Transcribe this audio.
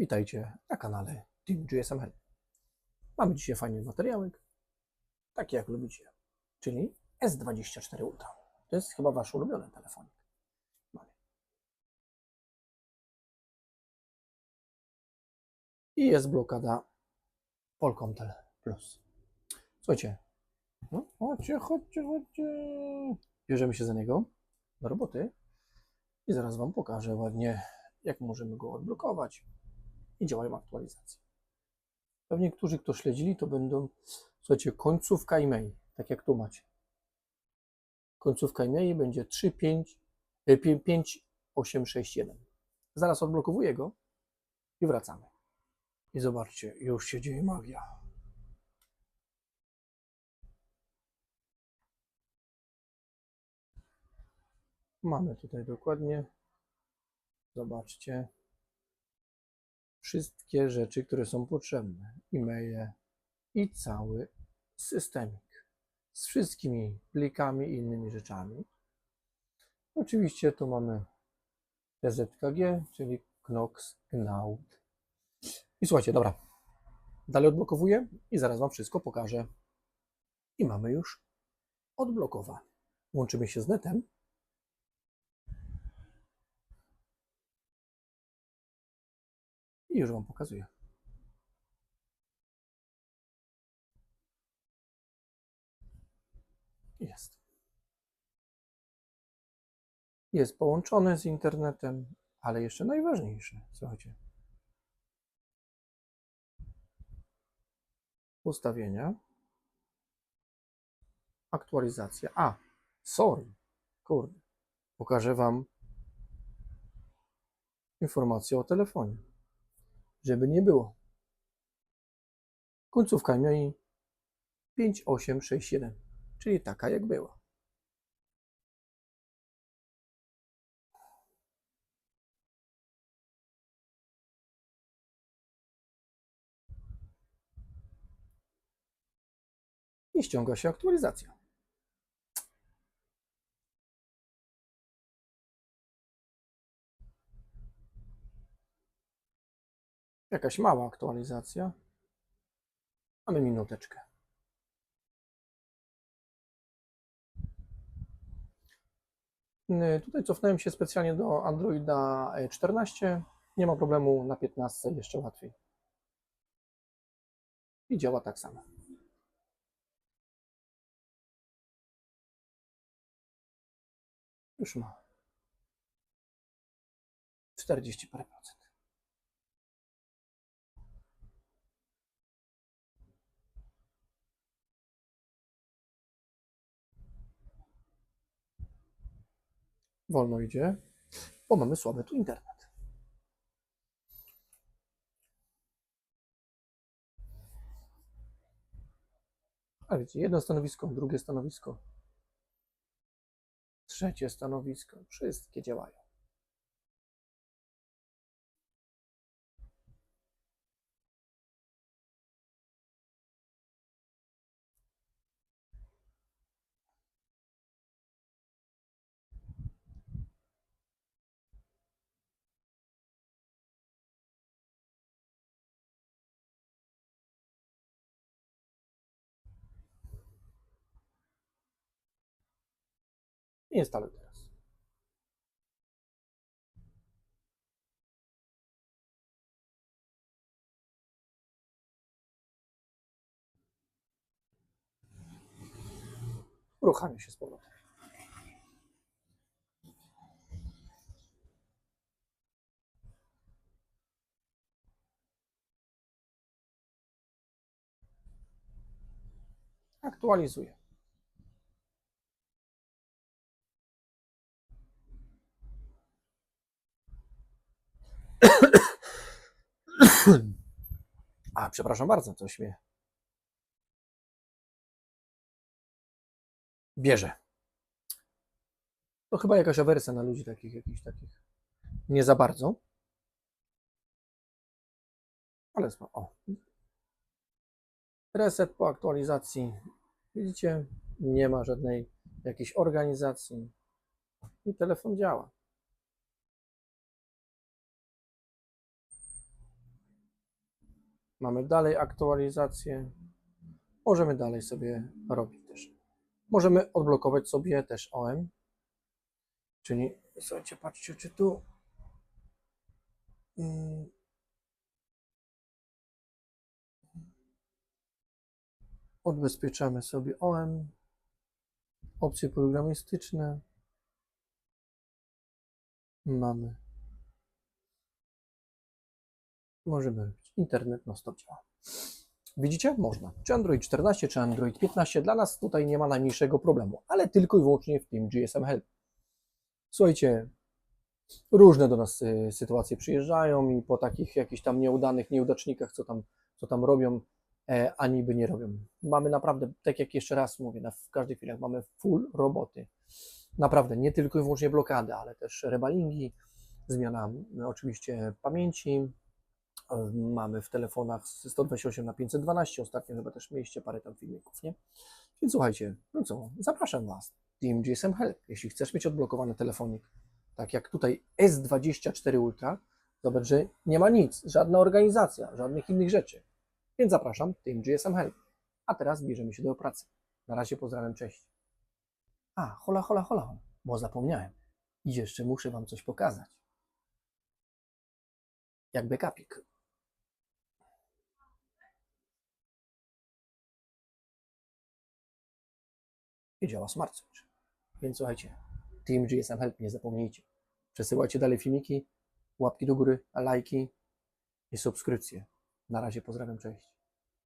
Witajcie na kanale Team GSML. Mamy dzisiaj fajny materiałek, taki jak lubicie, czyli S24 Ultra. To jest chyba wasz ulubiony telefonik. I jest blokada Polkomtel Plus. Słuchajcie, no, chodźcie, chodźcie, chodźcie. Bierzemy się za niego do roboty i zaraz wam pokażę ładnie, jak możemy go odblokować i działają aktualizacje. Pewnie niektórzy, kto śledzili, to będą, słuchajcie, końcówka e-mail, tak jak tu macie. Końcówka e-mail będzie 3, 5, 5, 8, 6, 1. Zaraz odblokowuję go i wracamy. I zobaczcie, już się dzieje magia. Mamy tutaj dokładnie, zobaczcie, wszystkie rzeczy, które są potrzebne. E-maile i cały systemik z wszystkimi plikami i innymi rzeczami. Oczywiście tu mamy TZKG, czyli Knox Gnaut. I słuchajcie, dobra. Dalej odblokowuję i zaraz Wam wszystko pokażę. I mamy już odblokowane. Łączymy się z netem. I już Wam pokazuję. Jest. Jest połączony z internetem, ale jeszcze najważniejsze, słuchajcie. Ustawienia. Aktualizacja. A, sorry. Kurde. Pokażę Wam informację o telefonie żeby nie było. Końcówka miała 5861, czyli taka jak była. I ściąga się aktualizacja. Jakaś mała aktualizacja. Mamy minuteczkę. Yy, Tutaj cofnąłem się specjalnie do Androida 14. Nie ma problemu na 15 jeszcze łatwiej. I działa tak samo. Już ma 40 parę procent. Wolno idzie, bo mamy słaby tu internet. A wiecie, jedno stanowisko, drugie stanowisko, trzecie stanowisko, wszystkie działają. I instaluj teraz. Uruchamia się z powrotem. Aktualizuję. A, przepraszam bardzo, coś mnie bierze. To chyba jakaś awersja na ludzi takich, jakichś takich. Nie za bardzo. Ale spo- o. Reset po aktualizacji. Widzicie, nie ma żadnej jakiejś organizacji. I telefon działa. Mamy dalej aktualizację. Możemy dalej sobie robić też. Możemy odblokować sobie też OM. Czyli słuchajcie, patrzcie, czy tu. mm, Odbezpieczamy sobie OM. Opcje programistyczne. Mamy. Możemy. Internet non stop działa. Widzicie? Można. Czy Android 14, czy Android 15. Dla nas tutaj nie ma najmniejszego problemu, ale tylko i wyłącznie w tym GSM Help. Słuchajcie, różne do nas y, sytuacje przyjeżdżają i po takich jakichś tam nieudanych nieudacznikach, co tam, co tam robią, e, a niby nie robią. Mamy naprawdę, tak jak jeszcze raz mówię, na, w każdej chwili mamy full roboty. Naprawdę, nie tylko i wyłącznie blokady, ale też rebalingi, zmiana oczywiście pamięci, mamy w telefonach z 128 na 512, ostatnio chyba też mieliście parę tam filmików, nie? Więc słuchajcie, no co, zapraszam Was, Team GSM Help, jeśli chcesz mieć odblokowany telefonik, tak jak tutaj S24 Ultra, zobacz, że nie ma nic, żadna organizacja, żadnych innych rzeczy. Więc zapraszam, Team GSM Help. A teraz bierzemy się do pracy. Na razie pozdrawiam, cześć. A, hola, hola, hola, bo zapomniałem. I jeszcze muszę Wam coś pokazać. Jak backupik. I działa Smart Switch. Więc słuchajcie, Team GSM Help, nie zapomnijcie. Przesyłajcie dalej filmiki, łapki do góry, lajki i subskrypcje. Na razie pozdrawiam, cześć.